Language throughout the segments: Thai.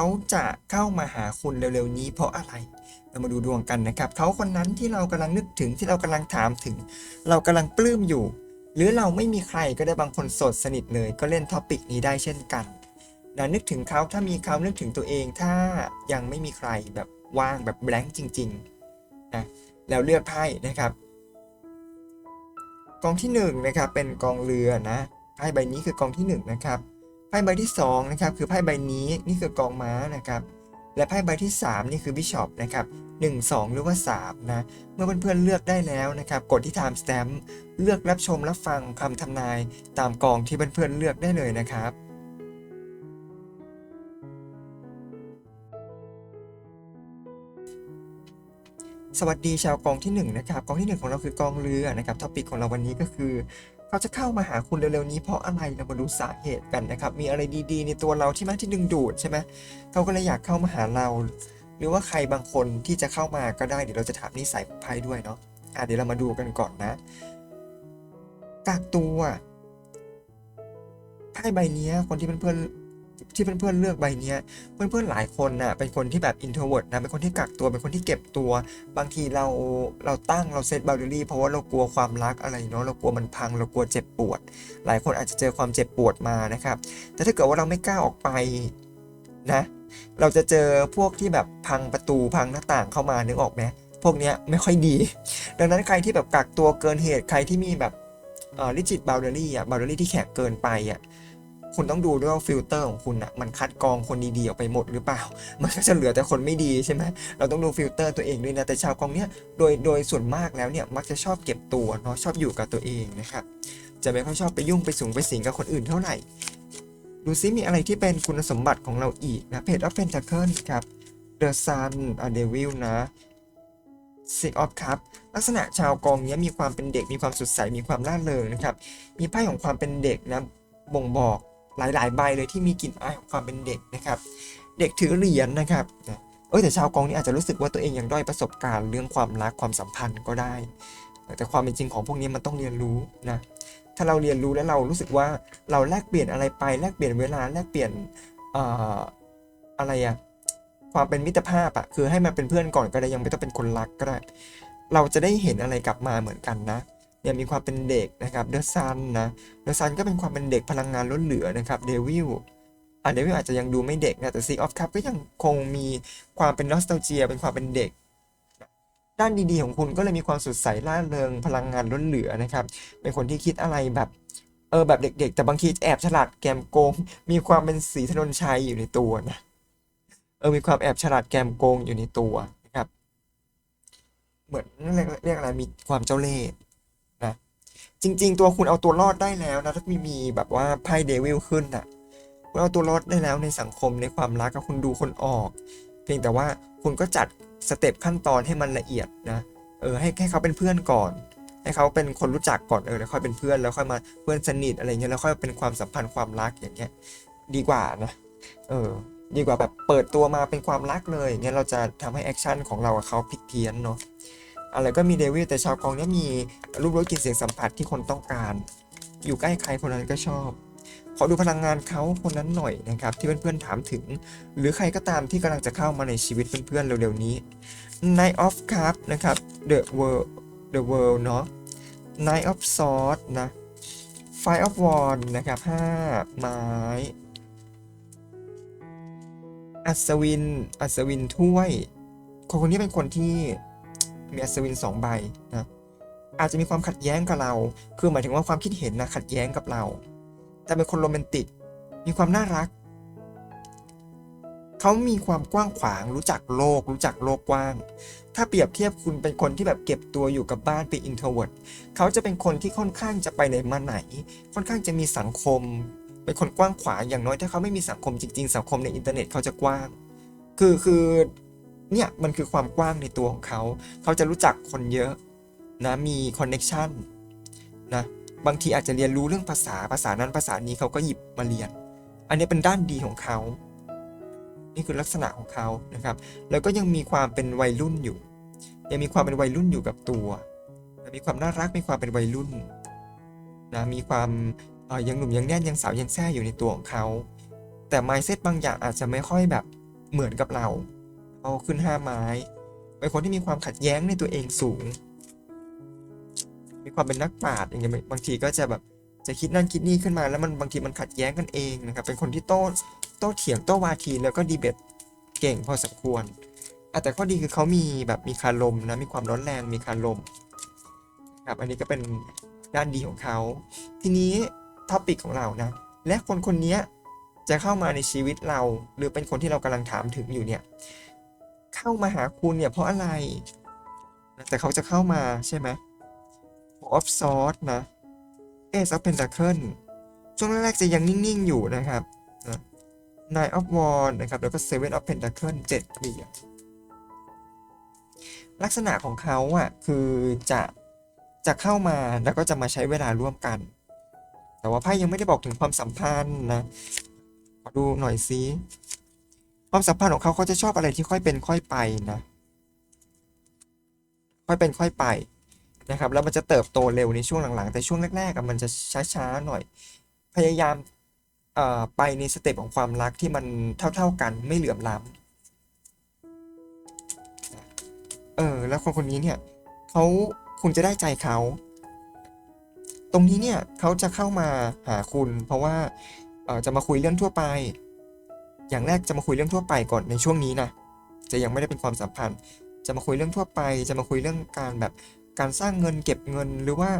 เขาจะเข้ามาหาคุณเร็วๆนี้ เพราะอะไร เรามาดูดวงกันนะครับ เขาคนนั้นที่เรากำลังนึกถึงที่เรากำลังถามถึง เรากำลังปลื้มอยู่ หรือเราไม่มีใครก็ได้บางคนโสดสนิทเลย ก็เล่นท็อปิกนี้ได้เช่นกันนะนึกถึงเขาถ้ามีเขานึกถึงตัวเองถ้ายังไม่มีใครแบบว่างแบบแบงค์จริงๆนะแล้วเลือกไพ่นะครับ กองที่หนึ่งนะครับเป็นกองเรือนะไพ่ใบนี้คือกองที่หนึ่งนะครับ ไพ่ใบที่สองนะครับคือไพ่ใบนี้นี่คือกองม้านะครับและไพ่ใบที่ 3 นี่คือบิชอปนะครับ1 2 หรือว่า3นะเมื่อเพื่อนๆเลือกได้แล้วนะครับกดที่ Time Stamp เลือกรับชมรับฟังคำทำนายตามกองที่เพื่อนๆเลือกได้เลยนะครับสวัสดีชาวกองที่1นะครับกองที่ 1 ของเราคือกองเรือนะครับท็อปิกของเราวันนี้ก็คือ เขาจะเข้ามาหาคุณเร็วๆนี้เพราะอะไรเรามาดูสาเหตุกันนะครับ มีอะไรดีๆ ในตัวเราที่มันที่ดึงดูดใช่ไหมเขาก็เลยอยากเข้ามาหาเรา หรือว่าใครบางคนที่จะเข้ามาก็ได้เดี๋ยวเราจะถามนิสัยของไพ่ด้วยเนาะอะเดี๋ยวเรามาดูกันก่อนนะกากตัวไพ่ใบเนี้คนที่เพื่อนๆ ที่เพื่อนๆเลือกใบเนี้ยเพื่อนๆหลายคนน่ะเป็นคนที่แบบ introvert นะเป็นคนที่กักตัวเป็นคนที่เก็บตัว บางทีเราเราตั้งเราเซตบ o ล d รี่เพราะว่าเรากลัวความรักอะไรเนาะเรากลัวมันพังเรากลัวเจ็บปวด หลายคนอาจจะเจอความเจ็บปวดมานะครับ แต่ถ้าเกิดว่าเราไม่กล้าออกไปนะเราจะเจอพวกที่แบบพังประตูพังหน้าต่างเข้ามานึกออกไหมพวกเนี้ยไม่ค่อยดี ดังนั้นใครที่แบบกักตัวเกินเหตุใครที่มีแบบลิจิตบ o ล d รี่อะบ o ล d รี่ที่แข็งเกินไปอะ คุณต้องดูด้วยว่าฟิลเตอร์ของคุณอะมันคัดกรองคนดีๆออกไปหมดหรือเปล่า มันก็จะเหลือแต่คนไม่ดีใช่ไหมเราต้องดูฟิลเตอร์ตัวเองด้วยนะแต่ชาวกองเนี้ยโดยโดยส่วนมากแล้วเนี่ยมักจะชอบเก็บตัวเนาะชอบอยู่กับตัวเองนะครับจะไม่ค่อยชอบไปยุ่งไปสูงไปสิงกับคนอื่นเท่าไหร่ดูซิมีอะไรที่เป็นคุณสมบัติของเราอีกนะเพจออฟเพนทัเคิลครับ The Sun อ่าเดวิลนะ Six of Cup ลักษณะชาวกองเนี้ยมีความเป็นเด็กมีความสดใสมีความร่าเริงนะครับมีไพ่ของความเป็นเด็กนะบ่งบอก หลายๆ ใบเลยที่มีกลิ่นอายของความเป็นเด็กนะครับ เด็กถือเหรียญนะครับเออแต่ชาวกองนี้อาจจะรู้สึกว่าตัวเองยังด้อยประสบการณ์เรื่องความรักความสัมพันธ์ก็ได้ แต่ความเป็นจริงของพวกนี้มันต้องเรียนรู้นะถ้าเราเรียนรู้แล้วเรารู้สึกว่าเราแลกเปลี่ยนอะไรไปแลกเปลี่ยนเวลาแลกเปลี่ยนอออะไรอะความเป็นมิตรภาพอะคือให้มันเป็นเพื่อนก่อนก็ได้ยังไม่ต้องเป็นคนรักก็ได้ เราจะได้เห็นอะไรกลับมาเหมือนกันนะ เนี่ยมีความเป็นเด็กนะครับเดอะซันนะเดอะซันก็เป็นความเป็นเด็กพลังงานล้นเหลือนะครับเดวิลอะเดวิลอาจจะยังดูไม่เด็กนะแต่ซีออฟคัพก็ยังคงมีความเป็นนอสต a ลเจียเป็นความเป็นเด็ก ด้านดีๆของคุณก็เลยมีความสดใสร่าเริงพลังงานล้นเหลือนะครับเป็นคนที่คิดอะไรแบบเออแบบเด็กๆ แต่บางทีแอบฉลาดแกมโกง มีความเป็นสีถนนชัยอยู่ในตัวนะเออมีความแอบฉลาดแกมโกงอยู่ในตัวนะครับ เหมือนเรียกอะไรมีความเจ้าเล่ห์ จริง ๆ ตัวคุณเอาตัวรอดได้แล้วนะถ้ามีมีแบบว่าไพ่เดวิลขึ้นน่ะคุณเอาตัวรอดได้แล้วในสังคมในความรักกับคุณดูคนออก เพียงแต่ว่าคุณก็จัดสเต็ปขั้นตอนให้มันละเอียดนะเออให้ให้เขาเป็นเพื่อนก่อน ให้เขาเป็นคนรู้จักก่อนเออแล้วค่อยเป็นเพื่อนแล้วค่อยมาเพื่อนสนิทอะไรเงี้ยแล้วค่อยเป็นความสัมพันธ์ความรักอย่างเงี้ยดีกว่านะเออดีกว่าแบบเปิดตัวมาเป็นความรักเลยอย่างเงี้ยเราจะทำให้แอคชั่นของเรากับเขาผิดเพี้ยนเนาะ อะไรก็มีเดวิลแต่ชาวกองเนี้ยมีรูปรสกลิ่นเสียงสัมผัสที่คนต้องการ อยู่ใกล้ใครคนนั้นก็ชอบ ขอดูพลังงานเขาคนนั้นหน่อยนะครับ ที่เพื่อนๆถามถึง หรือใครก็ตามที่กำลังจะเข้ามาในชีวิตเพื่อนๆเร็วๆนี้ Night of Cup นะครับ The World The World เนาะ Night of Sword นะ Five of Wand นะครับห้าไม้อัศวิน อัศวินถ้วย คนคนนี้เป็นคนที่ มีอัศวินสองใบนะอาจจะมีความขัดแย้งกับเรา คือหมายถึงว่าความคิดเห็นนะขัดแย้งกับเรา แต่เป็นคนโรแมนติก มีความน่ารัก เขามีความกว้างขวาง รู้จักโลก รู้จักโลกกว้าง ถ้าเปรียบเทียบคุณเป็นคนที่แบบเก็บตัวอยู่กับบ้านเป็น introvert เขาจะเป็นคนที่ค่อนข้างจะไปไหนมาไหน ค่อนข้างจะมีสังคม เป็นคนกว้างขวาง อย่างน้อยถ้าเขาไม่มีสังคมจริง ๆ สังคมในอินเทอร์เน็ตเขาจะกว้าง คือคือ เนี่ยมันคือความกว้างในตัวของเขา เขาจะรู้จักคนเยอะนะมีคอนเน็ชันนะบางทีอาจจะเรียนรู้เรื่องภาษาภาษานั้นภาษานี้เขาก็หยิบมาเรียน อันนี้เป็นด้านดีของเขา นี่คือลักษณะของเขานะครับ แล้วก็ยังมีความเป็นวัยรุ่นอยู่ ยังมีความเป็นวัยรุ่นอยู่กับตัว มีความน่ารักมีความเป็นวัยรุ่นนะมีความยังหนุ่มยังแน่นยังสาวยังแซ่อยู่ในตัวของเขา แต่ mindset บางอย่างอาจจะไม่ค่อยแบบเหมือนกับเรา เอาขึ้นห้าไม้เป็นคนที่มีความขัดแย้งในตัวเองสูง มีความเป็นนักปราชญ์อย่างเงี้ยบางทีก็จะแบบจะคิดนั่นคิดนี่ขึ้นมาแล้วมันบางทีมันขัดแย้งกันเองนะครับ เป็นคนที่โต้โต้เถียงโต้วาทีแล้วก็ดีเบตเก่งพอสมควรอแต่ข้อดีคือเขามีแบบมีคารมนะมีความร้อนแรงมีคารมครับอันนี้ก็เป็นด้านดีของเขา ทีนี้ท็อปิกของเรานะ และคนคนนี้จะเข้ามาในชีวิตเรา หรือเป็นคนที่เรากำลังถามถึงอยู่เนี่ย เข้ามาหาคุณเนี่ย เพราะอะไร แต่เขาจะเข้ามาใช่ไหม of Swords นะ Ace of Pentacle ช่วงแรกๆจะยังนิ่ง ๆ อยู่นะครับนะ Nine of Wands นะครับ แล้วก็ Seven of Pentacle เจ็ดเหรียญลักษณะของเขาอะคือจะจะเข้ามาแล้วก็จะมาใช้เวลาร่วมกัน แต่ว่าไพ่ยังไม่ได้บอกถึงความสัมพันธ์นะ ขอดูหน่อยซิ ความสัมพันธ์ของเขาเขาจะชอบอะไรที่ค่อยเป็นค่อยไปนะ ค่อยเป็นค่อยไปนะครับ แล้วมันจะเติบโตเร็วในช่วงหลังๆ แต่ช่วงแรกๆมันจะช้าๆหน่อย พยายามไปในสเต็ปของความรักที่มันเท่า ๆกันไม่เหลื่อมล้ำเออแล้วคนคนนี้เนี่ยเขาคุณจะได้ใจเขา ตรงนี้เนี่ยเขาจะเข้ามาหาคุณ เพราะว่าจะมาคุยเรื่องทั่วไป อย่างแรกจะมาคุยเรื่องทั่วไปก่อนในช่วงนี้นะจะยังไม่ได้เป็นความสัมพันธ์ จะมาคุยเรื่องทั่วไป จะมาคุยเรื่องการแบบการสร้างเงินเก็บเงินหรือว่า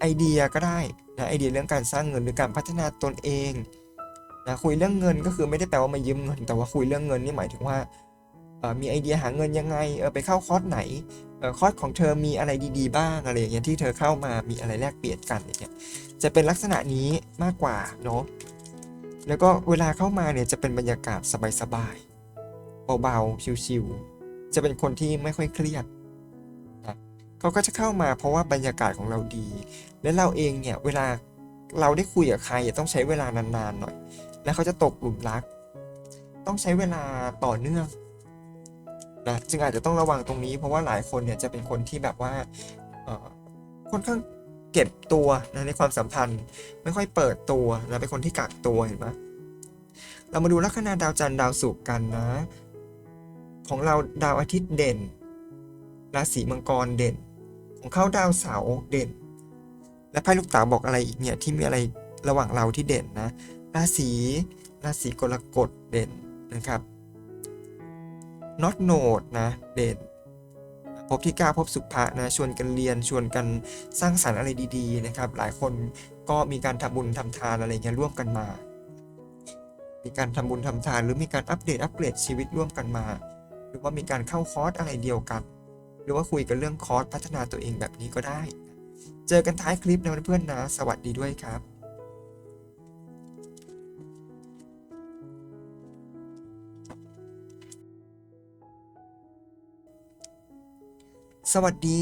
ไอเดียก็ได้นะไอเดียเรื่องการสร้างเงินหรือการพัฒนาตนเองนะคุยเรื่องเงินก็คือไม่ได้แปลว่ามายืมเงิน แต่ว่าคุยเรื่องเงินนี่หมายถึงว่ามีไอเดียหาเงินยังไงไปเข้าคอร์สไหนคอร์สของเธอมีอะไรดีๆ บ้างอะไรอย่างเงี้ยที่เธอเข้ามามีอะไรแลกเปลี่ยนกันอย่างเงี้ยจะเป็นลักษณะนี้มากกว่าเนาะ แล้วก็เวลาเข้ามาเนี่ยจะเป็นบรรยากาศสบายๆเบาๆชิวๆจะเป็นคนที่ไม่ค่อยเครียดเขาก็จะเข้ามาเพราะว่าบรรยากาศของเราดี และเราเองเนี่ยเวลาเราได้คุยกับใครต้องใช้เวลานานๆหน่อย แล้วเขาจะตกหลุมรัก ต้องใช้เวลาต่อเนื่องนะจึงอาจจะต้องระวังตรงนี้ เพราะว่าหลายคนเนี่ยจะเป็นคนที่แบบว่าค่อนข้าง ก็บตัวนะในความสัมพันธ์ ไม่ค่อยเปิดตัวนะเป็นคนที่กักตัวเห็นไหมเรามาดูลัคนาดาวจันทร์ดาวศุกร์กันนะ ของเราดาวอาทิตย์เด่นราศีมังกรเด่น ของเขาดาวเสาร์เด่น และไพ่ลูกเต๋าบอกอะไรอีกเนี่ยที่มีอะไรระหว่างเราที่เด่นนะราศีราศีกรกฎเด่นนะครับน็อตโนดนะเด่น พบที่ 9 พบสุภะนะชวนกันเรียนชวนกันสร้างสรรค์อะไรดีๆนะครับหลายคนก็มีการทำบุญทำทานอะไรเงี้ยร่วมกันมา มีการทำบุญทำทานหรือมีการอัปเดตอัปเกรดชีวิตร่วมกันมา หรือว่ามีการเข้าคอร์สอะไรเดียวกัน หรือว่าคุยกันเรื่องคอร์สพัฒนาตัวเองแบบนี้ก็ได้ เจอกันท้ายคลิปนะเพื่อนๆนะ สวัสดีด้วยครับ สวัสดี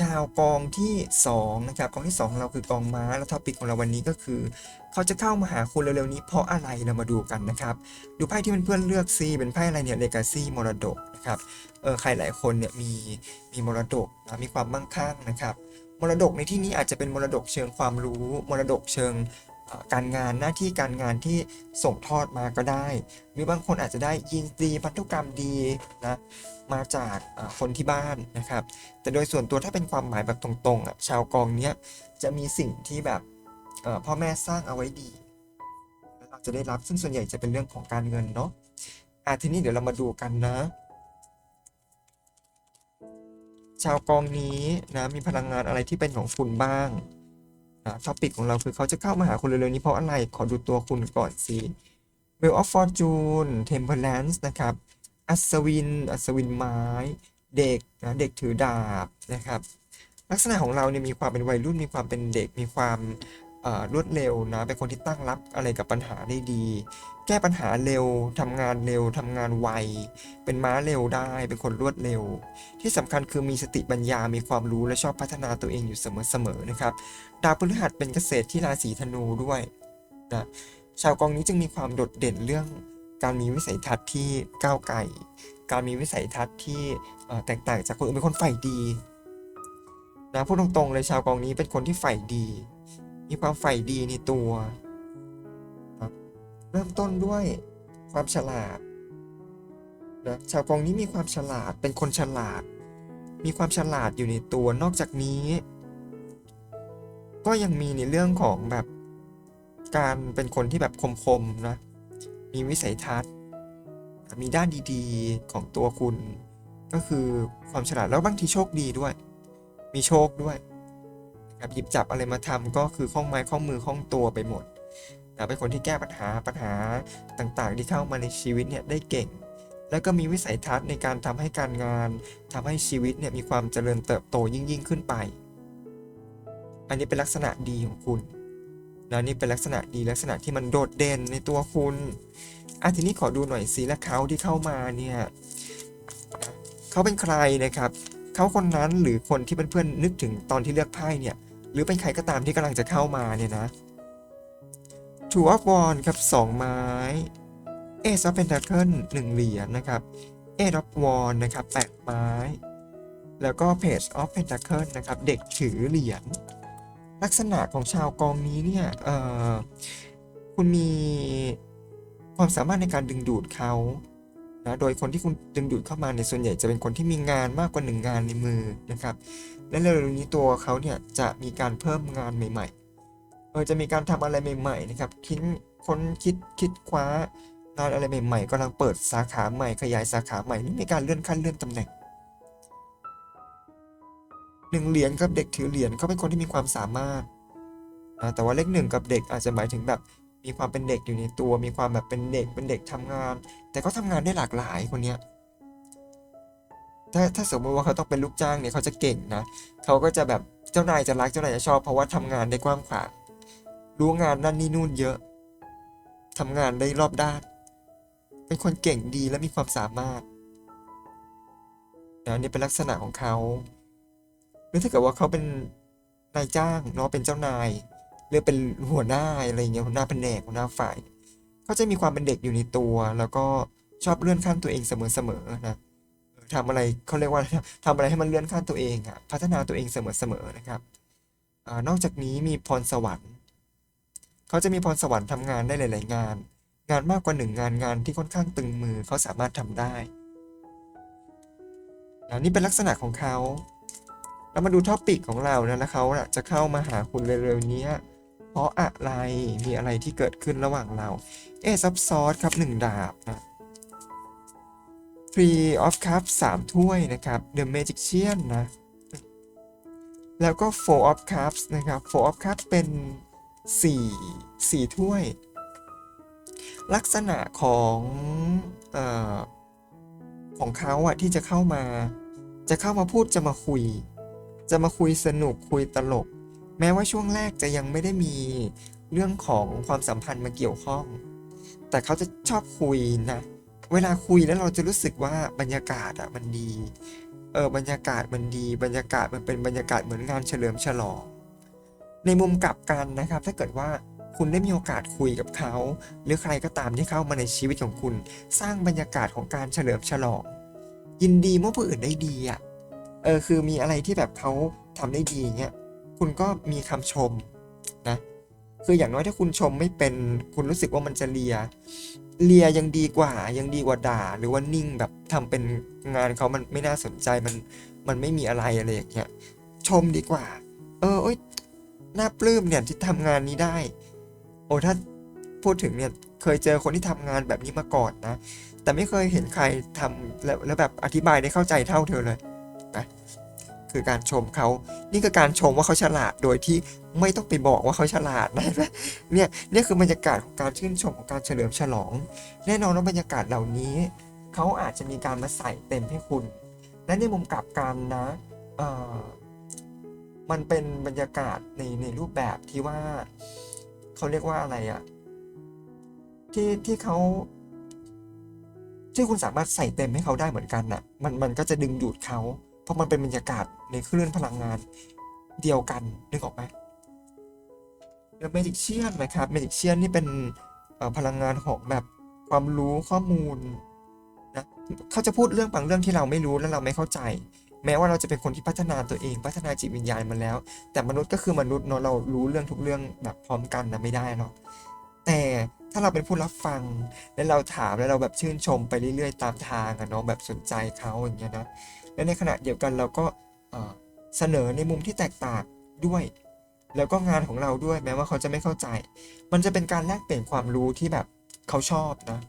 ชาวกองที่2นะครับกองที่2ของเราคือกองม้าแล้วท็อปิกของเราวันนี้ก็คือ เขาจะเข้ามาหาคุณเร็วๆนี้เพราะอะไรเรามาดูกันนะครับ ดูไพ่ที่เพื่อนๆเลือกซีเป็นไพ่อะไรเนี่ยเลกาซีมรดกนะครับเออใครหลายคนเนี่ยมีมีมรดกนะมีความมั่งคั่งนะครับมรดกในที่นี้อาจจะเป็นมรดกเชิงความรู้มรดกเชิงการงานหน้าที่การงานที่ส่งทอดมาก็ได้ หรือบางคนอาจจะได้ยีนดีพันธุกรรมดีนะ มาจากคนที่บ้านนะครับ แต่โดยส่วนตัวถ้าเป็นความหมายแบบตรงๆอะชาวกองเนี้ยจะมีสิ่งที่แบบพ่อแม่สร้างเอาไว้ดีแล้วเราจะได้รับซึ่งส่วนใหญ่จะเป็นเรื่องของการเงินเนาะอะทีนี้เดี๋ยวเรามาดูกันนะ ชาวกองนี้นะมีพลังงานอะไรที่เป็นของคุณบ้างนะท็อปิกของเราคือเขาจะเข้ามาหาคุณเร็วๆนี้เพราะอะไรขอดูตัวคุณก่อนสิ Wheel of Fortune Temperance นะครับ อัศวิน อัศวินไม้ เด็กนะเด็กถือดาบนะครับ ลักษณะของเราเนี่ยมีความเป็นวัยรุ่นมีความเป็นเด็กมีความรวดเร็วนะเป็นคนที่ตั้งรับอะไรกับปัญหาได้ดี แก้ปัญหาเร็วทำงานเร็วทำงานไว เป็นม้าเร็วได้ เป็นคนรวดเร็ว ที่สำคัญคือมีสติปัญญา มีความรู้และชอบพัฒนาตัวเองอยู่เสมอๆนะครับ ดาวพฤหัสเป็นเกษตรที่ราศีธนูด้วยนะชาวกองนี้จึงมีความโดดเด่นเรื่อง การมีวิสัยทัศน์ที่ก้าวไกลการมีวิสัยทัศน์ที่แตกต่างจากคนอื่นเป็นคนใฝ่ดีนะพูดตรงๆเลยชาวกองนี้เป็นคนที่ใฝ่ดี มีความใฝ่ดีในตัวเริ่มต้นด้วยความฉลาดนะชาวกองนี้มีความฉลาดเป็นคนฉลาด มีความฉลาดอยู่ในตัวนอกจากนี้ ก็ยังมีในเรื่องของแบบการเป็นคนที่แบบคมๆนะ มีวิสัยทัศน์ มีด้านดีๆของตัวคุณ ก็คือความฉลาดแล้วบางทีโชคดีด้วย มีโชคด้วยนะครับหยิบจับอะไรมาทำก็คือคล่องไม้คล่องมือคล่องตัวไปหมดนะเป็นคนที่แก้ปัญหาปัญหาต่างๆ ที่เข้ามาในชีวิตเนี่ยได้เก่ง แล้วก็มีวิสัยทัศน์ในการทำให้การงานทำให้ชีวิตเนี่ยมีความเจริญเติบโตยิ่งยิ่งๆขึ้นไป อันนี้เป็นลักษณะดีของคุณ นะนี่เป็นลักษณะดีลักษณะที่มันโดดเด่นในตัวคุณอะทีนี้ขอดูหน่อยสิและเขาที่เข้ามาเนี่ยเขาเป็นใครนะครับเขาคนนั้นหรือคนที่เพื่อนๆนึกถึงตอนที่เลือกไพ่เนี่ย หรือเป็นใครก็ตามที่กำลังจะเข้ามาเนี่ยนะ Two of Wands ครับสองไม้ Ace of Pentacle หนึ่งเหรียญนะครับ Eight of Wands นะครับแปดไม้ แล้วก็ Page of Pentacle นะครับ เด็กถือเหรียญ ลักษณะของชาวกองนี้เนี่ยคุณมีความสามารถในการดึงดูดเขานะโดยคนที่คุณดึงดูดเข้ามาในส่วนใหญ่จะเป็นคนที่มีงานมากกว่าหนึ่งงานในมือนะครับ และเร็วๆนี้ตัวเขาเนี่ยจะมีการเพิ่มงานใหม่ๆเออจะมีการทำอะไรใหม่ๆนะครับคิดค้นคิดคิดคว้างานอะไรใหม่ๆกำลังเปิดสาขาใหม่ขยายสาขาใหม่นี่มีการเลื่อนขั้นเลื่อนตำแหน่ง หนึ่งเหรียญกับเด็กถือเหรียญเขาเป็นคนที่มีความสามารถแต่ว่าเลขหนึ่งกับเด็กอาจจะหมายถึงแบบมีความเป็นเด็กอยู่ในตัว มีความแบบเป็นเด็กเป็นเด็กทำงาน แต่ก็ทำงานได้หลากหลายคนเนี้ยถ้าถ้าสมมติว่าเขาต้องเป็นลูกจ้างเนี่ยเขาจะเก่งนะเขาก็จะแบบเจ้านายจะรักเจ้านายจะชอบ เพราะว่าทำงานได้กว้างขวางรู้งานนั่นนี่นู่นเยอะทำงานได้รอบด้าน เป็นคนเก่งดีและมีความสามารถนะนี่เป็นลักษณะของเขา หรือถ้าเกิดว่าเขาเป็นนายจ้างเนาะเป็นเจ้านายหรือเป็นหัวหน้าอะไรเงี้ยหัวหน้าแผนกหัวหน้าฝ่ายเขาจะมีความเป็นเด็กอยู่ในตัว แล้วก็ชอบเลื่อนขั้นตัวเองเสมอๆนะทำอะไรเขาเรียกว่าอะไรนะทำอะไรให้มันเลื่อนขั้นตัวเองอะพัฒนาตัวเองเสมอๆนะครับอนอกจากนี้มีพรสวรรค์เขาจะมีพรสวรรค์ทำงานได้หลาย ๆ งาน งานมากกว่าหนึ่งงานงานที่ค่อนข้างตึงมือเขาสามารถทำได้นี่เป็นลักษณะของเขา เรามาดูท็อปิกของเรานะแล้วเขาน่ะจะเข้ามาหาคุณเร็วๆนี้เพราะอะไรมีอะไรที่เกิดขึ้นระหว่างเรา เอซับซอสครับหนึ่งดาบนะ Three of Cups สามถ้วยนะครับ The Magician นะ แล้วก็ Four of Cups นะครับ Four of Cups เป็นสี่สี่ถ้วย ลักษณะของออของเขาอะที่จะเข้ามา จะเข้ามาพูดจะมาคุย จะมาคุยสนุกคุยตลก แม้ว่าช่วงแรกจะยังไม่ได้มีเรื่องของความสัมพันธ์มาเกี่ยวข้อง แต่เขาจะชอบคุยนะ เวลาคุยแล้วเราจะรู้สึกว่าบรรยากาศอะมันดี เออบรรยากาศมันดี บรรยากาศมันเป็นบรรยากาศเหมือนงานเฉลิมฉลอง ในมุมกลับกันนะครับ ถ้าเกิดว่าคุณได้มีโอกาสคุยกับเขา หรือใครก็ตามที่เข้ามาในชีวิตของคุณ สร้างบรรยากาศของการเฉลิมฉลอง ยินดีเมื่อผู้อื่นได้ดีอะ เออคือมีอะไรที่แบบเขาทำได้ดีเงี้ยคุณก็มีคำชมนะคืออย่างน้อยถ้าคุณชมไม่เป็นคุณรู้สึกว่ามันจะเลีย เลียยังดีกว่า ยังดีกว่าด่า หรือว่านิ่งแบบทำเป็นงานเขามันไม่น่าสนใจมันมันไม่มีอะไรอะไรอย่างเงี้ยชมดีกว่า เออเอ้ยน่าปลื้มเนี่ยที่ทำงานนี้ได้ โอ้ถ้าพูดถึงเนี่ยเคยเจอคนที่ทำงานแบบนี้มาก่อนนะ แต่ไม่เคยเห็นใครทำแล้วแล้วแบบอธิบายได้เข้าใจเท่าเธอเลย นะคือการชมเขา นี่คือการชมว่าเขาฉลาด โดยที่ไม่ต้องไปบอกว่าเขาฉลาดนะเนี่ยนี่คือบรรยากาศของการชื่นชมของการเฉลิมฉลอง แน่นอนว่าบรรยากาศเหล่านี้เขาอาจจะมีการมาใส่เต็มให้คุณ และในมุมกลับกันนะมันเป็นบรรยากาศในในรูปแบบที่ว่าเขาเรียกว่าอะไรอะที่ที่เขาที่คุณสามารถใส่เต็มให้เขาได้เหมือนกันน่ะ มันมันก็จะดึงดูดเขา เพราะมันเป็นบรรยากาศในคลื่นพลังงานเดียวกันนึกออกไหมแล้วเมจิกเชียนนะครับเมจิกเชียนนี่เป็นพลังงานของแบบความรู้ข้อมูลนะเขาจะพูดเรื่องบางเรื่องที่เราไม่รู้และเราไม่เข้าใจ แม้ว่าเราจะเป็นคนที่พัฒนาตัวเองพัฒนาจิตวิญญาณมาแล้ว แต่มนุษย์ก็คือมนุษย์เนาะเรารู้เรื่องทุกเรื่องแบบพร้อมกันนะไม่ได้หรอกแต่ถ้าเราเป็นผู้รับฟัง แล้วเราถามแล้วเราแบบชื่นชมไปเรื่อยๆ ตามทางอะเนาะแบบสนใจเขาอย่างเงี้ยนะ และในขณะเดียวกันเราก็เสนอในมุมที่แตกต่างด้วย แล้วก็งานของเราด้วยแม้ว่าเขาจะไม่เข้าใจ มันจะเป็นการแลกเปลี่ยนความรู้ที่แบบเขาชอบนะ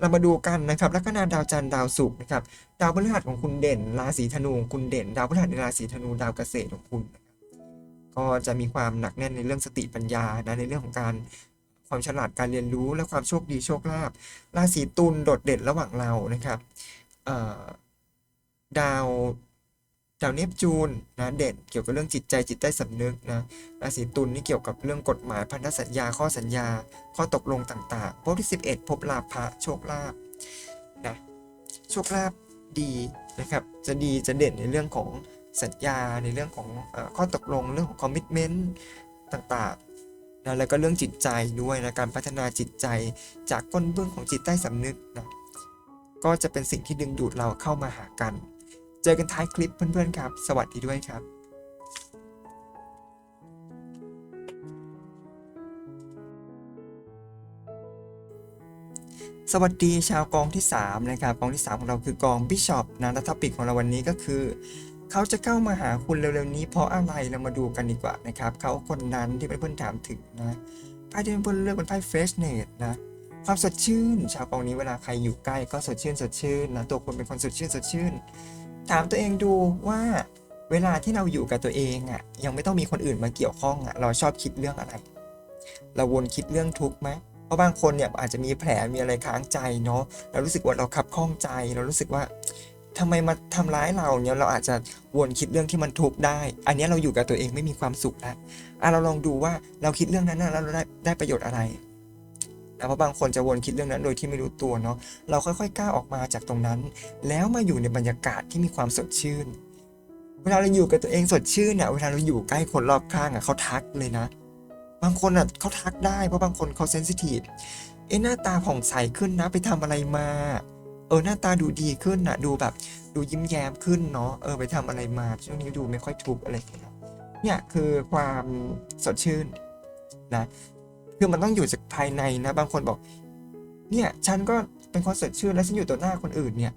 เรามาดูกันนะครับลัคนาดาวจันทร์ดาวศุกร์นะครับดาวพฤหัสของคุณเด่น ราศีธนูคุณเด่น ดาวพฤหัสในราศีธนูดาวเกษตรของคุณนะครับก็จะมีความหนักแน่นในเรื่องสติปัญญานะในเรื่องของการความฉลาดการเรียนรู้และความโชคดีโชคลาภราศีตุลโดดเด่นระหว่างเรานะครับ ดาวดาวเนปจูนนะเด่นเกี่ยวกับเรื่องจิตใจจิตใต้สำนึกนะราศีตุลนี่เกี่ยวกับเรื่องกฎหมายพันธสัญญาข้อสัญญา ข้อตกลงต่างๆพบที่ 11 พบลาภะโชคลาภนะโชคลาภดีนะครับจะดีจะเด่นในเรื่องของสัญญาในเรื่องของอข้อตกลงเรื่องของคอมมิชเมนต์ต่างๆนะแล้วก็เรื่องจิตใจด้วยนะการพัฒนาจิตใจจากก้นเบื้องของจิตใต้สำนึกนะก็จะเป็นสิ่งที่ดึงดูดเราเข้ามาหากัน เจอกันท้ายคลิปเพื่อนๆครับ สวัสดีด้วยครับสวัสดีชาวกองที่ 3 นะครับ กองที่ 3 ของเราคือกองบิชอปนะและท็อปิกของเราวันนี้ก็คือ เขาจะเข้ามาหาคุณเร็วๆนี้ เพราะอะไรเรามาดูกันดีกว่านะครับ เขาคนนั้นที่เพื่อนๆถามถึงนะไพ่ที่เพื่อนๆเลือกเป็นไพ่เฟรชเนตนะความสดชื่น ชาวกองนี้เวลาใครอยู่ใกล้ก็สดชื่นสดชื่นนะตัวคุณเป็นคนสดชื่นสดชื่น ถามตัวเองดูว่าเวลาที่เราอยู่กับตัวเองอะ่ะ ยังไม่ต้องมีคนอื่นมาเกี่ยวข้องอะ่ะ เราชอบคิดเรื่องอะไร เราวนคิดเรื่องทุกข์ไหมเพราะบางคนเนี่ยอาจจะมีแผลมีอะไรค้างใจเนาะเรารู้สึกว่าเราขับข้องใจ เรารู้สึกว่าทำไมมาทำร้ายเราเนี่ยเราอาจจะวนคิดเรื่องที่มันทุกข์ได้ อันนี้เราอยู่กับตัวเองไม่มีความสุขแล้วอะเราลองดูว่าเราคิดเรื่องนั้นแล้วเราได้ได้ประโยชน์อะไร นะเพราะบางคนจะวนคิดเรื่องนั้นโดยที่ไม่รู้ตัวเนาะเราค่อยๆก้าวออกมาจากตรงนั้น แล้วมาอยู่ในบรรยากาศที่มีความสดชื่น เวลาเราอยู่กับตัวเองสดชื่นเนี่ยเวลาเราอยู่ใกล้คนรอบข้างอะเขาทักเลยนะ บางคนอะเขาทักได้เพราะบางคนเขาเซนซิทีฟเอ๊ะหน้าตาผ่องใสขึ้นนะไปทำอะไรมาเออหน้าตาดูดีขึ้นนะดูแบบดูยิ้มแย้มขึ้นเนาะเออไปทำอะไรมาช่วงนี้ดูไม่ค่อยทุกข์อะไรเงี้ยเนี่ยคือความสดชื่นนะ คือมันต้องอยู่จากภายในนะ บางคนบอก เนี่ย ฉันก็เป็นคนสดชื่นแล้วฉันอยู่ต่อหน้าคนอื่นเนี่ย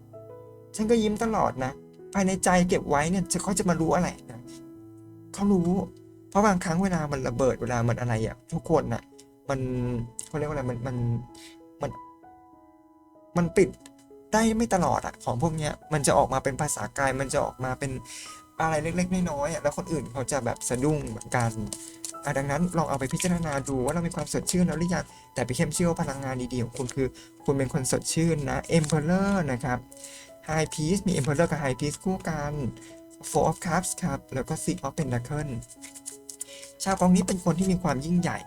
ฉันก็ยิ้มตลอดนะ ภายในใจเก็บไว้เนี่ยจะเขาจะมารู้อะไรนะเขารู้ เพราะบางครั้งเวลามันระเบิดเวลามันอะไรอะทุกคนน่ะ มันเขาเรียกว่าอะไรมันมันมัน มันปิดได้ไม่ตลอดอะของพวกเนี้ยมันจะออกมาเป็นภาษากายมันจะออกมาเป็นอะไรเล็กๆน้อยๆอะแล้วคนอื่นเขาจะแบบสะดุ้งเหมือนกัน อะดังนั้นลองเอาไปพิจารณาดูว่าเรามีความสดชื่นแล้วหรือยังแต่พี่เข้มเชื่อว่าพลังงานดีๆของคุณคือ คุณเป็นคนสดชื่นนะ Emperor นะครับ High Peace มี Emperor กับ High Peace คู่กัน Four of Cups ครับ แล้วก็ Six of Pentacles ชาวกองนี้เป็นคนที่มีความยิ่งใหญ่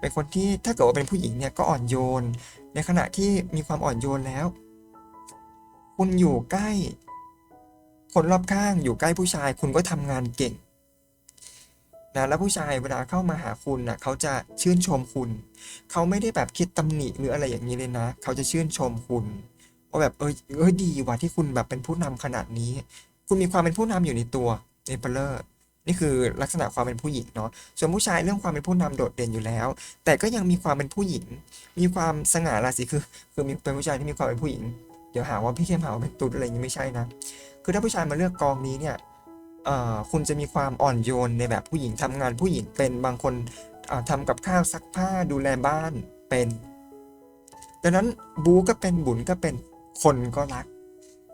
เป็นคนที่ถ้าเกิดว่าเป็นผู้หญิงเนี่ยก็อ่อนโยน ในขณะที่มีความอ่อนโยนแล้ว คุณอยู่ใกล้ คนรอบข้างอยู่ใกล้ผู้ชาย คุณก็ทำงานเก่ง นะแล้วผู้ชายเวลาเข้ามาหาคุณนะเขาจะชื่นชมคุณ เขาไม่ได้แบบคิดตำหนิหรืออะไรอย่างนี้เลยนะ เขาจะชื่นชมคุณว่าแบบเออเออดีว่ะที่คุณแบบเป็นผู้นำขนาดนี้ คุณมีความเป็นผู้นำอยู่ในตัวเอเปเลอร์นี่คือลักษณะความเป็นผู้หญิงเนาะส่วนผู้ชายเรื่องความเป็นผู้นำโดดเด่นอยู่แล้ว แต่ก็ยังมีความเป็นผู้หญิง มีความสง่าราศีคือ คือมีเป็นผู้ชายที่มีความเป็นผู้หญิง เดี๋ยวหาว่าพี่เข้มหาว่าเป็นตุ๊ดอะไรอย่างนี้ไม่ใช่นะ คือถ้าผู้ชายมาเลือกกองนี้เนี่ย คุณจะมีความอ่อนโยนในแบบผู้หญิงทำงานผู้หญิงเป็นบางคนทำกับข้าวซักผ้าดูแลบ้านเป็นดังนั้นบูก็เป็นบุญก็เป็นคนก็รัก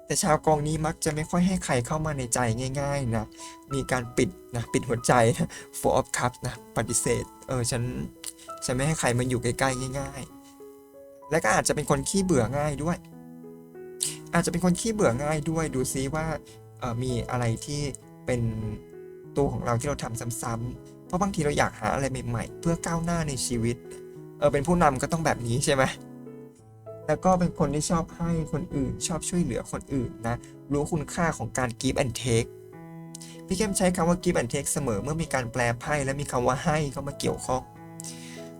แต่ชาวกองนี้มักจะไม่ค่อยให้ใครเข้ามาในใจง่าย ๆ นะ มีการปิดนะปิดหัวใจ four of cups นะปฏิเสธเออฉันฉันไม่ให้ใครมาอยู่ใกล้ๆง่าย ๆ และก็อาจจะเป็นคนขี้เบื่อง่ายด้วย อาจจะเป็นคนขี้เบื่อง่ายด้วยดูซิว่าออมีอะไรที่ เป็นตัวของเราที่เราทำซ้ำๆเพราะบางทีเราอยากหาอะไรใหม่ๆ เพื่อก้าวหน้าในชีวิต เออเป็นผู้นำก็ต้องแบบนี้ใช่ไหมแล้วก็เป็นคนที่ชอบให้คนอื่นชอบช่วยเหลือคนอื่นนะ รู้คุณค่าของการ give and take พี่เข้มใช้คำว่า give and take เสมอเมื่อมีการแปลไพ่และมีคำว่าให้เข้ามาเกี่ยวข้อง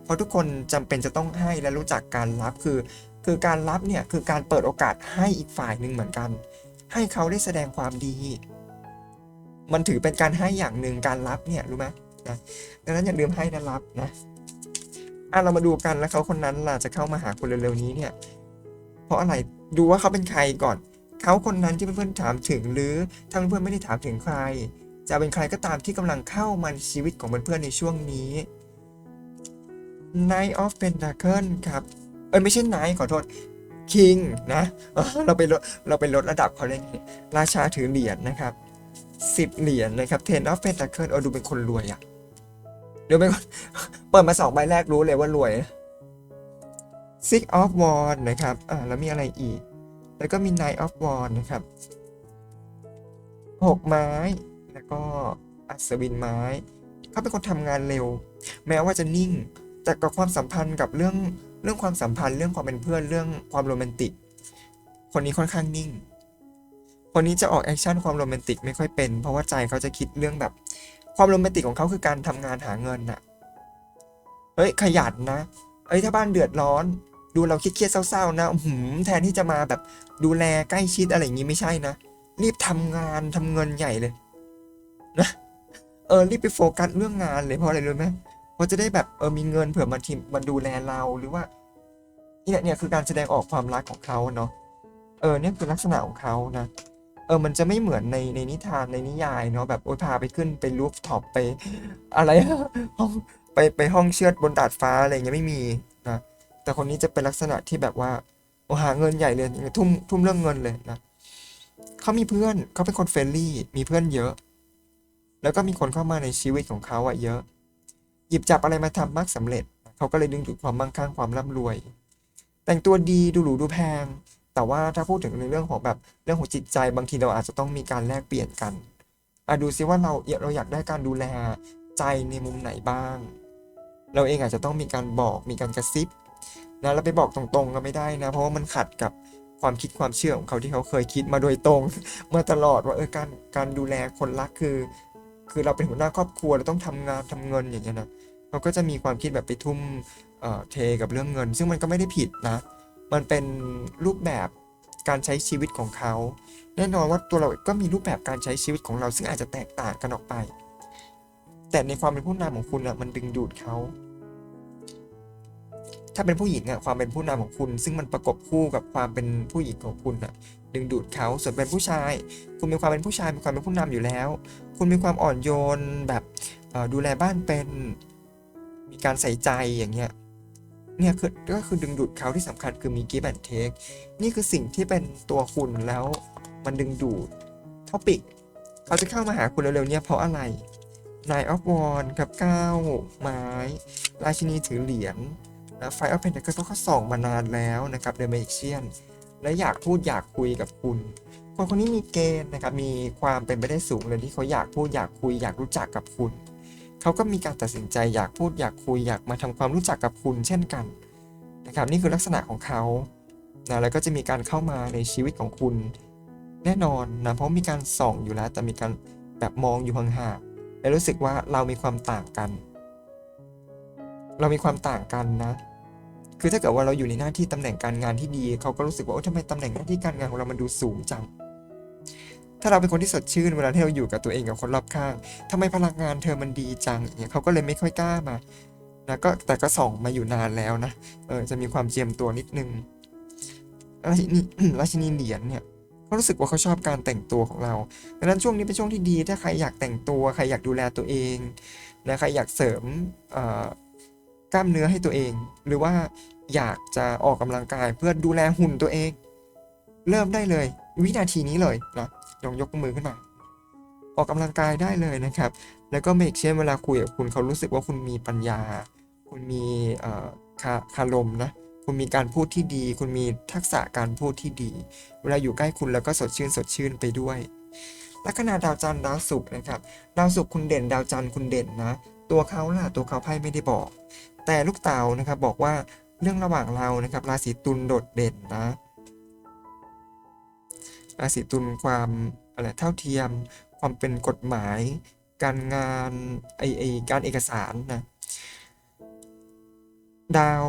เพราะทุกคนจำเป็นจะต้องให้และรู้จักการรับคือ คือการรับเนี่ยคือการเปิดโอกาสให้อีกฝ่ายหนึ่งเหมือนกัน ให้เขาได้แสดงความดี มันถือเป็นการให้อย่างหนึ่งการรับเนี่ยรู้ไหมนะดังนั้นอย่าลืมให้และรับนะอะเรามาดูกันแล้วเขาคนนั้นล่ะจะเข้ามาหาคุณเร็วๆนี้เนี่ย เพราะอะไรดูว่าเขาเป็นใครก่อน เขาคนนั้นที่เพื่อนๆถามถึงหรือถ้าเพื่อนๆไม่ได้ถามถึงใคร จะเป็นใครก็ตามที่กำลังเข้ามาในชีวิตของเพื่อนๆในช่วงนี้ Knight of Pentacle ครับเอ้ยไม่ใช่ Knight ขอโทษ King นะเราไปลดเราไปลดระดับเขาเลยราชาถือเหรียญนะครับ สิบเหรียญนะครับ Ten of Pentacle เออดูเป็นคนรวยอะเดี๋ยวเป็นคนเปิดมาสองใบแรกรู้เลยว่ารวย Six of Wands นะครับ อ่า แล้วมีอะไรอีก แล้วก็มี Nine of Wands นะครับหกไม้ แล้วก็อัศวินไม้ เขาเป็นคนทำงานเร็ว แม้ว่าจะนิ่ง แต่กับความสัมพันธ์กับเรื่อง เรื่องความสัมพันธ์ เรื่องความเป็นเพื่อน เรื่องความโรแมนติก คนนี้ค่อนข้างนิ่ง คนนี้จะออกแอคชั่นความโรแมนติกไม่ค่อยเป็น เพราะว่าใจเขาจะคิดเรื่องแบบ ความโรแมนติกของเขาคือการทำงานหาเงินน่ะ เฮ้ยขยันนะ เอ้ยถ้าบ้านเดือดร้อน ดูเราคิดเครียดเศร้าๆนะอื้อหืมแทนที่จะมาแบบดูแลใกล้ชิดอะไรอย่างงี้ไม่ใช่นะ รีบทำงานทำเงินใหญ่เลยนะเออรีบไปโฟกัสเรื่องงานเลยเพราะอะไรรู้ไหมเพราะจะได้แบบเออมีเงินเผื่อมาทีมมาดูแลเราหรือว่าเนี่ยเนี่ยคือการแสดงออกความรักของเขาเนาะเออเนี่ยคือลักษณะของเขานะ ออมันจะไม่เหมือนในในนิทานในนิยายเนาะแบบโอ้ยพาไปขึ้นไปรูฟท็อปไป อะไรห้องไปไปห้องเชือดบนดาดฟ้าอะไรเงี้ยไม่มีนะแต่คนนี้จะเป็นลักษณะที่แบบว่าโอ้หาเงินใหญ่เลยทุ่มทุ่มเรื่องเงินเลยนะเขามีเพื่อนเขาเป็นคนเฟรนลี่มีเพื่อนเยอะ แล้วก็มีคนเข้ามาในชีวิตของเขาอะเยอะ หยิบจับอะไรมาทำมากสำเร็จเขาก็เลยดึงดูดความมั่งคั่งความร่ำรวย แต่งตัวดีดูหรูดูแพง แต่ว่าถ้าพูดถึงในเรื่องของแบบเรื่องของจิตใจบางทีเราอาจจะต้องมีการแลกเปลี่ยนกันอะดูซิว่าเราเราอยากได้การดูแลใจในมุมไหนบ้าง เราเองอาจจะต้องมีการบอกมีการกระซิบนะเราไปบอกตรงๆก็ไม่ได้นะ เพราะว่ามันขัดกับความคิดความเชื่อของเขาที่เขาเคยคิดมาโดยตรงมาตลอดว่าเออการการดูแลคนรักคือ คือเราเป็นหัวหน้าครอบครัวเราต้องทำงานทำเงินอย่างเงี้ยนะเขาก็จะมีความคิดแบบไปทุ่มเอ่อเทกับเรื่องเงิน ซึ่งมันก็ไม่ได้ผิดนะ มันเป็นรูปแบบการใช้ชีวิตของเขา แน่นอนว่าตัวเราก็มีรูปแบบการใช้ชีวิตของเรา ซึ่งอาจจะแตกต่างกันออกไป แต่ในความเป็นผู้นำของคุณอะมันดึงดูดเขา ถ้าเป็นผู้หญิงอะความเป็นผู้นำของคุณ ซึ่งมันประกบคู่กับความเป็นผู้หญิงของคุณอะ ดึงดูดเขาส่วนเป็นผู้ชาย คุณมีความเป็นผู้ชายมีความเป็นผู้นำอยู่แล้ว คุณมีความอ่อนโยนแบบดูแลบ้านเป็น มีการใส่ใจอย่างเงี้ย เนี่ยคือก็คือดึงดูดเขาที่สำคัญคือมี give and take นี่คือสิ่งที่เป็นตัวคุณแล้วมันดึงดูดท็อปิกเขาจะเข้ามาหาคุณเร็วๆเนี่ยเพราะอะไร Nine of Wands กับ9ไม้ ราชินีถือเหรียญนะ Five of Pentacles ก็เขาส่องมานานแล้วนะครับ The Magician และอยากพูดอยากคุยกับคุณ คนคนนี้มีเกณฑ์นะครับมีความเป็นไปได้สูงเลยที่เขาอยากพูดอยากคุยอยากรู้จักกับคุณ เขาก็มีการตัดสินใจอยากพูดอยากคุยอยากมาทำความรู้จักกับคุณเช่นกันนะครับนี่คือลักษณะของเขานะแล้วก็จะมีการเข้ามาในชีวิตของคุณ แน่นอนนะเพราะมีการส่องอยู่แล้ว แต่มีการแบบมองอยู่ห่างๆและรู้สึกว่าเรามีความต่างกัน เรามีความต่างกันนะคือถ้าเกิดว่าเราอยู่ในหน้าที่ตำแหน่งการงานที่ดี เขาก็รู้สึกว่าโอ้ทำไมตำแหน่งหน้าที่การงานของเรามันดูสูงจัง ถ้าเราเป็นคนที่สดชื่นเวลาที่เราอยู่กับตัวเองกับคนรอบข้างทำไมพลังงานเธอมันดีจังเงี้ยเขาก็เลยไม่ค่อยกล้ามานะก็แต่ก็ส่องมาอยู่นานแล้วนะเออจะมีความเจียมตัวนิดนึงราชินีราชินีเหรียญเนี่ยเขารู้สึกว่าเขาชอบการแต่งตัวของเราดังนั้นช่วงนี้เป็นช่วงที่ดี ถ้าใครอยากแต่งตัว ใครอยากดูแลตัวเองนะใครอยากเสริมกล้ามเนื้อให้ตัวเอง หรือว่าอยากจะออกกำลังกายเพื่อดูแลหุ่นตัวเอง เริ่มได้เลย วินาทีนี้เลยนะ ลองยกมือขึ้นมา ออกกำลังกายได้เลยนะครับ แล้วก็เมกเช่นเวลาคุยกับคุณเขารู้สึกว่าคุณมีปัญญา คุณมีคาคารมนะคุณมีการพูดที่ดี คุณมีทักษะการพูดที่ดี เวลาอยู่ใกล้คุณแล้วก็สดชื่นสดชื่นไปด้วยลัคนาดาวจันทร์ดาวศุกร์นะครับ ดาวศุกร์คุณเด่นดาวจันทร์คุณเด่นนะ ตัวเขาล่ะตัวเขาไพ่ไม่ได้บอก แต่ลูกเต๋านะครับบอกว่าเรื่องระหว่างเรานะครับราศีตุลโดดเด่นนะ ราศีตุลความอะไรเท่าเทียม ความเป็นกฎหมาย การงานไอไอการเอกสารนะดาว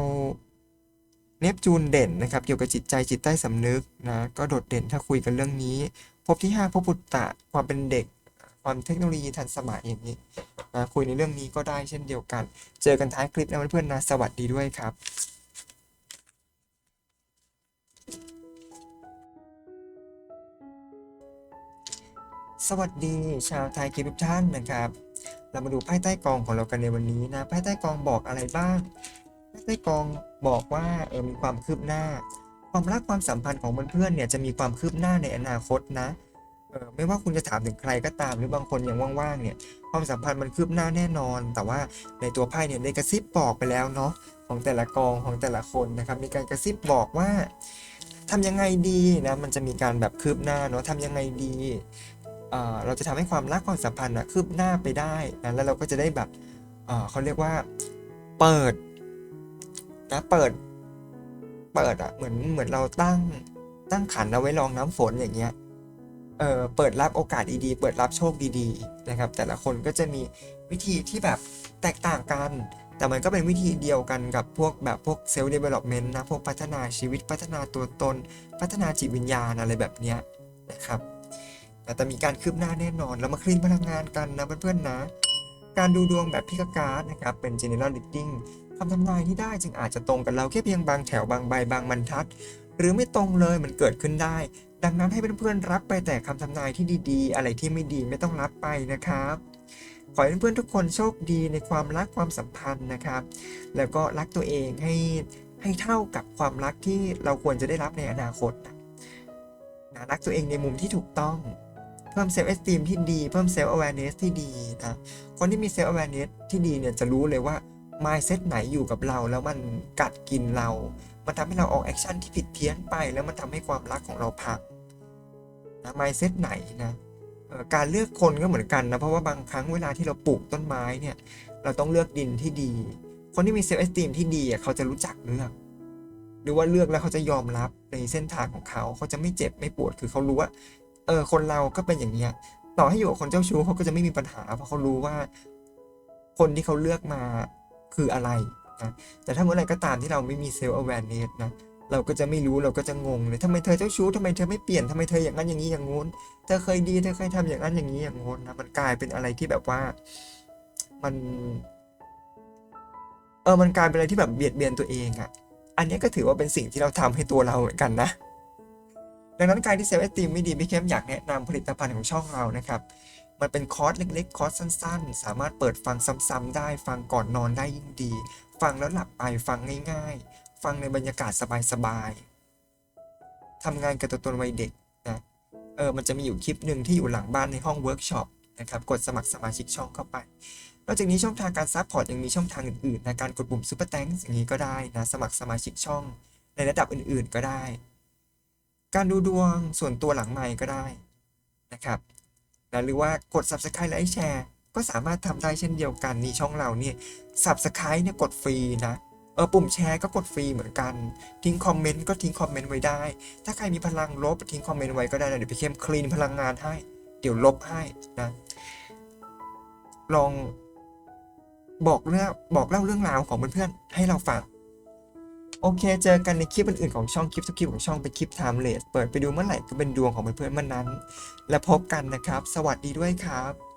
เนปจูนเด่นนะครับเกี่ยวกับจิตใจจิตใต้สำนึกนะก็โดดเด่นถ้าคุยกันเรื่องนี้ พบที่ 5พบปุตตะความเป็นเด็กความเทคโนโลยีทันสมัยอย่างนี้นะคุยในเรื่องนี้ก็ได้เช่นเดียวกัน เจอกันท้ายคลิปนะเพื่อนๆนะสวัสดีด้วยครับ สวัสดีชาวไทยคลิปทุกท่านนะครับ เรามาดูไพ่ใต้กองของเรากันในวันนี้นะไพ่ใต้กองบอกอะไรบ้างไพ่ใต้กองบอกว่าเออมีความคืบหน้า ความรักความสัมพันธ์ของเพื่อนๆเนี่ยจะมีความคืบหน้าในอนาคตนะเออไม่ว่าคุณจะถามถึงใครก็ตามหรือบางคนยังว่างๆเนี่ยความสัมพันธ์มันคืบหน้าแน่นอน แต่ว่าในตัวไพ่เนี่ยได้กระซิบบอกไปแล้วเนาะของแต่ละกองของแต่ละคนนะครับมีการกระซิบบอกว่าทำยังไงดีนะมันจะมีการแบบคืบหน้าเนาะทำยังไงดี เราจะทำให้ความรักความสัมพันธ์อะคืบหน้าไปได้นะแล้วเราก็จะได้แบบเขาเรียกว่าเปิดนะเปิด เปิดอะเหมือนเหมือนเราตั้งตั้งขันเอาไว้รองน้ำฝนอย่างเงี้ยเออเปิดรับโอกาสดีๆ เปิดรับโชคดีๆนะครับ แต่ละคนก็จะมีวิธีที่แบบแตกต่างกัน แต่มันก็เป็นวิธีเดียวกันกับพวกแบบพวกเซลล์เดเวล็อปเมนต์นะ พวกพัฒนาชีวิต พัฒนาตัวตน พัฒนาจิตวิญญาณอะไรแบบเนี้ยนะครับ แต่จะมีการคืบหน้าแน่นอนแล้วมาคลีนพลังงานกันนะเพื่อนๆนะ การดูดวงแบบพิกการ์ดนะครับ เป็น general reading คำทำนายที่ได้จึงอาจจะตรงกับเราแค่เพียงบางแถวบางใบบางบรรทัด หรือไม่ตรงเลยมันเกิดขึ้นได้ ดังนั้นให้เพื่อนๆรับไปแต่คำทำนายที่ดีๆ อะไรที่ไม่ดีไม่ต้องรับไปนะครับขอให้เพื่อนๆทุกคนโชคดีในความรักความสัมพันธ์นะครับ แล้วก็รักตัวเองให้ให้เท่ากับความรักที่เราควรจะได้รับในอนาคตนะรักตัวเองในมุมที่ถูกต้อง เพิ่มเซลล์เอสติมที่ดี เพิ่มเซลล์ awareness ที่ดีนะ คนที่มีเซลล์ awareness ที่ดีเนี่ยจะรู้เลยว่า mindset ไหนอยู่กับเราแล้วมันกัดกินเรา มันทำให้เราออกแอคชั่นที่ผิดเพี้ยนไป แล้วมันทำให้ความรักของเราพังนะ mindset ไหนนะการเลือกคนก็เหมือนกันนะ เพราะว่าบางครั้งเวลาที่เราปลูกต้นไม้เนี่ย เราต้องเลือกดินที่ดี คนที่มีเซลล์เอสติมที่ดีอะเขาจะรู้จักเลือกหรือว่าเลือกแล้วเขาจะยอมรับในเส้นทางของเขา เขาจะไม่เจ็บไม่ปวด คือเขารู้ว่า เออคนเราก็เป็นอย่างเนี้ยต่อให้อยู่กับคนเจ้าชู้เขาก็จะไม่มีปัญหา เพราะเขารู้ว่า คนที่เขาเลือกมาคืออะไรนะแต่ถ้าเมื่อไหรก็ตามที่เราไม่มีเซลล์ awareness นะเราก็จะไม่รู้เราก็จะงงเลยทำไมเธอเจ้าชู้ทำไมเธอไม่เปลี่ยนทำไมเธออย่างนั้นอย่างนี้อย่างงู้นเธอเคยดีเธอเคยทำอย่างนั้นอย่างนี้อย่างงู้นนะมันกลายเป็นอะไรที่แบบว่ามันเออมันกลายเป็นอะไรที่แบบเบียดเบียนตัวเองอะ่ะ อันนี้ก็ถือว่าเป็นสิ่งที่เราทำให้ตัวเราเหมือนกันนะ ดังนั้นการที่เซลล์เอสติมไม่ดีพี่เข้มอยากแนะนำผลิตภัณฑ์ของช่องเรานะครับ มันเป็นคอร์สเล็กๆ คอร์สสั้นๆ สามารถเปิดฟังซ้ำๆได้ ฟังก่อนนอนได้ยิ่งดี ฟังแล้วหลับไปฟังง่ายๆ ฟังในบรรยากาศสบายๆทำงานกับตัวตนวัยเด็กนะเออมันจะมีอยู่คลิปหนึ่งที่อยู่หลังบ้านในห้องเวิร์กช็อปนะครับกดสมัครสมาชิกช่องเข้าไปนอกจากนี้ช่องทางการซัพพอร์ตยังมีช่องทางอื่นๆในการกดปุ่มซูเปอร์แตงอย่างนี้ก็ได้นะสมัครสมาชิกช่อง ในระดับอื่นๆก็ได้ การดูดวงส่วนตัวหลังไมค์ก็ได้นะครับนะหรือว่ากด subscribe และแชร์ก็สามารถทำได้เช่นเดียวกันนี่ช่องเราเนี่ย subscribe เนี่ยกดฟรีนะเออปุ่มแชร์ก็กดฟรีเหมือนกัน ทิ้งคอมเมนต์ก็ทิ้งคอมเมนต์ไว้ได้ ถ้าใครมีพลังลบทิ้งคอมเมนต์ไว้ก็ได้นะเดี๋ยวพี่เข้มคลีนพลังงานให้ เดี๋ยวลบให้นะ ลองบอกเรื่องบอกเล่าเรื่องราวของเพื่อนๆให้เราฟัง โอเค เจอกันในคลิปอื่นๆของช่องคลิปทุกคลิปของช่องเป็นคลิป timeless เปิดไปดูเมื่อไหร่ก็เป็นดวงของเพื่อนๆเมื่อนั้น และพบกันนะครับ สวัสดีด้วยครับ